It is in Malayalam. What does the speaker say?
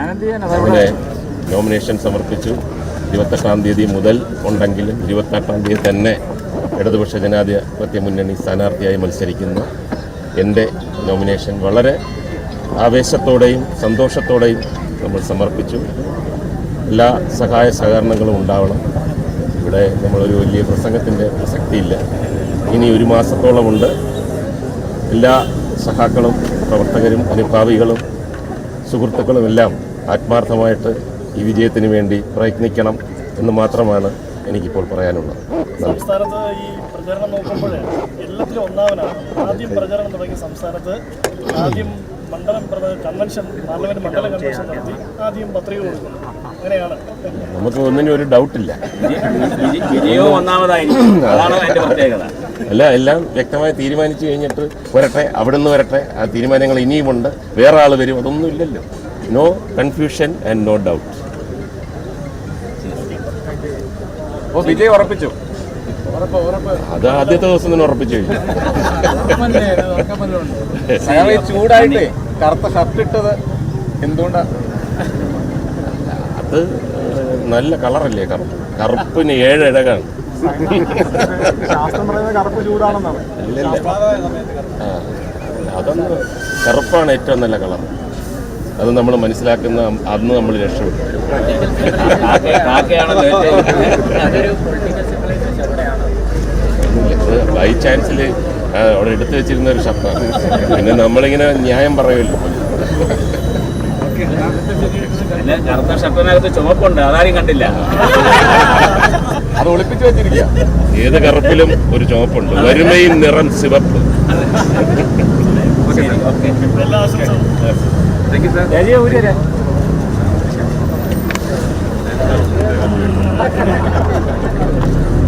അങ്ങനെ നോമിനേഷൻ സമർപ്പിച്ചു. ഇരുപത്തെട്ടാം തീയതി മുതൽ ഉണ്ടെങ്കിലും ഇരുപത്തെട്ടാം തീയതി തന്നെ ഇടതുപക്ഷ ജനാധിപത്യ മുന്നണി സ്ഥാനാർത്ഥിയായി മത്സരിക്കുന്നു. എന്റെ നോമിനേഷൻ വളരെ ആവേശത്തോടെയും സന്തോഷത്തോടെയും നമ്മൾ സമർപ്പിച്ചു. എല്ലാ സഹായ സഹകരണങ്ങളും ഉണ്ടാവണം. ഇവിടെ നമ്മളൊരു വലിയ പ്രസംഗത്തിന്റെ പ്രസക്തിയില്ല. ഇനി ഒരു മാസത്തോളമുണ്ട്. എല്ലാ സഹാക്കളും പ്രവർത്തകരും അനുഭാവികളും സുഹൃത്തുക്കളും എല്ലാം ആത്മാർത്ഥമായിട്ട് ഈ വിജയത്തിന് വേണ്ടി പ്രയത്നിക്കണം എന്ന് മാത്രമാണ് എനിക്കിപ്പോൾ പറയാനുള്ളത്. സംസ്ഥാനത്ത് ഈ പ്രചരണം നോക്കുമ്പോൾ എല്ലാത്തിലും ഒന്നാമനാണ്. ആദ്യം പ്രചരണം തുടങ്ങിയ സംസ്ഥാനത്ത് ആദ്യം മണ്ഡലം കൺവെൻഷൻ പാർലമെന്റ് മണ്ഡല കൺവെൻഷൻ നടത്തി ആദ്യം പത്രിക കൊടുക്കുന്നു. അങ്ങനെയാണ്. നമുക്ക് ഒന്നിനും ഒരു ഡൗട്ടില്ല വിജ- വിജയവും ഒന്നാമതായിരിക്കും. അതാണ് അതിന്റെ പ്രത്യേകത. അല്ല എല്ലാം വ്യക്തമായി തീരുമാനിച്ചു കഴിഞ്ഞിട്ട് വരട്ടെ അവിടെ നിന്ന് വരട്ടെ. ആ തീരുമാനങ്ങൾ ഇനിയുമുണ്ട്. വേറെ ആൾ വരും അതൊന്നും ഇല്ലല്ലോ. No confusion and no doubt Vijay ഉറപ്പിച്ചു. അത് ആദ്യത്തെ ദിവസം തന്നെ ഉറപ്പിച്ചു കഴിഞ്ഞു. ചൂടായിട്ടേ കറുത്ത ഷർട്ട് ഇട്ടത് എന്തുകൊണ്ടാ? അത് നല്ല കളറല്ലേ കറുപ്പ്. കറുപ്പിന് ഏഴ് ഇടകാണ്. ശാസ്ത്രം പറയുന്നത് കറുപ്പ് ചൂടാണെന്നാണ്. ഇല്ലല്ല. ആ അതൊന്ന് കറുപ്പാണ് ഏറ്റവും നല്ല കളർ അത് നമ്മൾ മനസ്സിലാക്കുന്ന അന്ന് നമ്മൾ രക്ഷപ്പെട്ടു. ബൈ ചാൻസിൽ അവിടെ എടുത്തു വെച്ചിരുന്ന ഒരു ശബ്ദമാണ് പിന്നെ നമ്മളിങ്ങനെ ന്യായം പറയുമല്ലോ പിന്നെ കറുത്ത ഷർട്ടിനകത്ത് ചുമപ്പുണ്ട് അതാരും കണ്ടില്ല. അത് ഒളിപ്പിച്ചു വെച്ചിരിക്കുക ഏത് കറുപ്പിലും ഒരു ചുവപ്പുണ്ട് വരുമയും നിറം സിവപ്പ്. Thank you, sir. Yeah, yeah, we did it. Thank you.